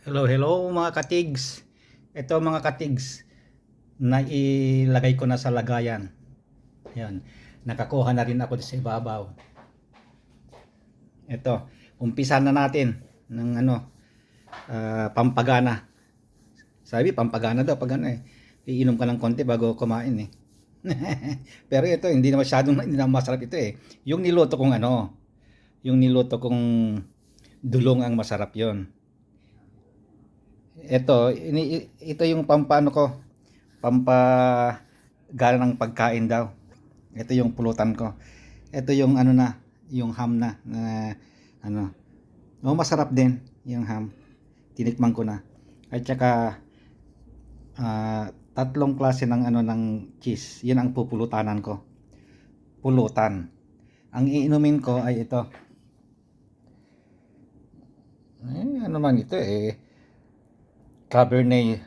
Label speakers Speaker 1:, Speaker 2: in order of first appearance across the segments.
Speaker 1: Hello, hello mga katigs. Ito mga katigs na ilagay ko na sa lagayan. Yan. Nakakuha na rin ako sa ibabaw. Ito, umpisa na natin ng ano ah, pampagana. Sabi pampagana daw pag ano eh. Iinom ka ng konti bago kumain eh. Pero ito hindi na masyadong hindi na masarap ito eh. Yung niluto kong ano, yung niluto kong dulong ang masarap 'yon. Ito, ini, ito yung pampano ko. Pampa gana ng pagkain daw. Ito yung pulutan ko. Ito yung ano na, yung ham na, na ano. Oh, masarap din yung ham. Tinikman ko na. At saka ah, tatlong klase ng ano ng cheese. Yan ang pupulutanan ko. Pulutan. Ang iinumin ko ay ito. Eh, ano man ito eh. Cabernet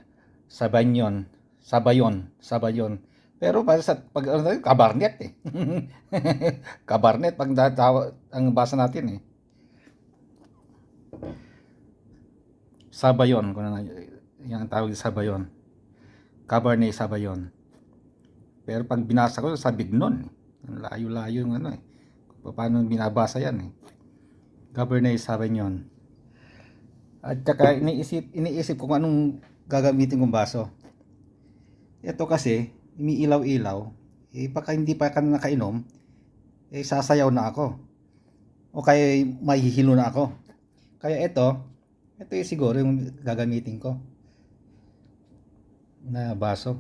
Speaker 1: Sauvignon, Sabayon, Sabayon. Pero para sa pag ano, Cabernet eh. Cabernet pag datawa ang basa natin eh. Sabayon, kung ano yan ang tawag sa Sabayon. Cabernet Sabayon. Pero pag binasa ko sa Bignon, layo-layo yung ano eh. Paano binabasa yan eh. Cabernet Sauvignon. At saka iniisip, iniisip ko kung anong gagamitin kong baso. Ito kasi, umiilaw-ilaw. Eh, baka hindi pa ka nakainom, eh, sasayaw na ako. O kaya mahihilo na ako. Kaya ito, ito yung siguro yung gagamitin ko. Na baso.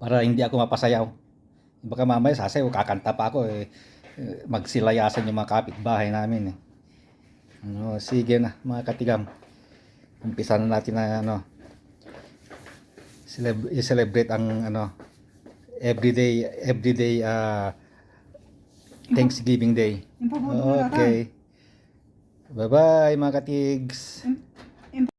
Speaker 1: Para hindi ako mapasayaw. Baka mamaya sasayaw, kakanta pa ako eh. Eh, Magsilayasan yung mga kapitbahay namin eh. Ano, sige na mga katigam. Umpisa na natin na ano celeb- i-celebrate ang ano everyday everyday uh, Thanksgiving Day. Okay. Bye-bye mga katigs.